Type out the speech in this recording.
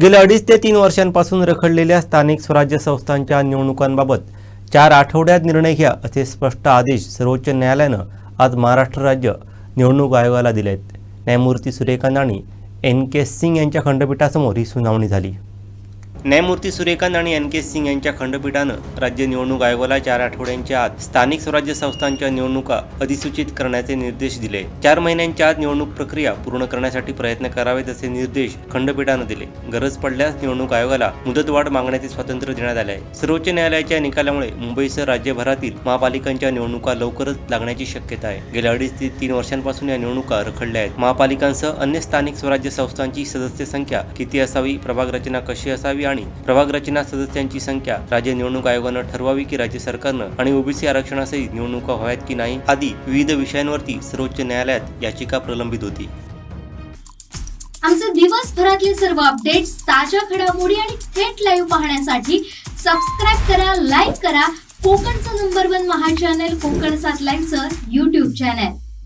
गेल्या अडीच ते तीन वर्षांपासून रखडलेल्या स्थानिक स्वराज्य संस्थांच्या निवडणुकांबाबत चार आठवड्यात निर्णय घ्या असे स्पष्ट आदेश सर्वोच्च न्यायालयानं आज महाराष्ट्र राज्य निवडणूक आयोगाला दिले आहेत न्यायमूर्ती सूर्यकांत आणि एन के सिंग यांच्या खंडपीठासमोर ही सुनावणी झाली. न्यायमूर्ती सूर्यकांत आणि एन के सिंग यांच्या खंडपीठानं राज्य निवडणूक आयोगाला चार आठवड्यांच्या आत स्थानिक स्वराज्य संस्थांच्या निवडणुका अधिसूचित करण्याचे निर्देश दिले. चार महिन्यांच्या आत निवडणूक प्रक्रिया पूर्ण करण्यासाठी प्रयत्न करावेत असे निर्देश खंडपीठानं दिले. गरज पडल्यास निवडणूक आयोगाला मुदतवाढ मागण्याचे स्वातंत्र्य देण्यात आले आहे. सर्वोच्च न्यायालयाच्या निकालामुळे मुंबईसह राज्यभरातील महापालिकांच्या निवडणुका लवकरच लागण्याची शक्यता आहे. गेल्या अडीच ते तीन वर्षांपासून या निवडणुका रखडल्या आहेत. महापालिकांसह अन्य स्थानिक स्वराज्य संस्थांची सदस्य संख्या किती असावी प्रभाग रचना कशी असावी आणि प्रभाग रचना सदस्यांची संख्या राज्य निवडणूक आयोगानं ठरवावी की राज्य सरकारनं आणि ओबीसी आरक्षणासहित निवडणुका व्हाव्यात की नाही आदी विविध विषयांवरती सर्वोच्च न्यायालयात याचिका प्रलंबित होती. आमचे दिवसभरातले सर्व अपडेट्स ताज्या घडामोडी आणि थेट लाईव्ह पाहण्यासाठी सबस्क्राईब करा लाईक करा. कोकणचं नंबर वन महा चॅनल कोकण सात लाईव्हचं युट्यूब चॅनल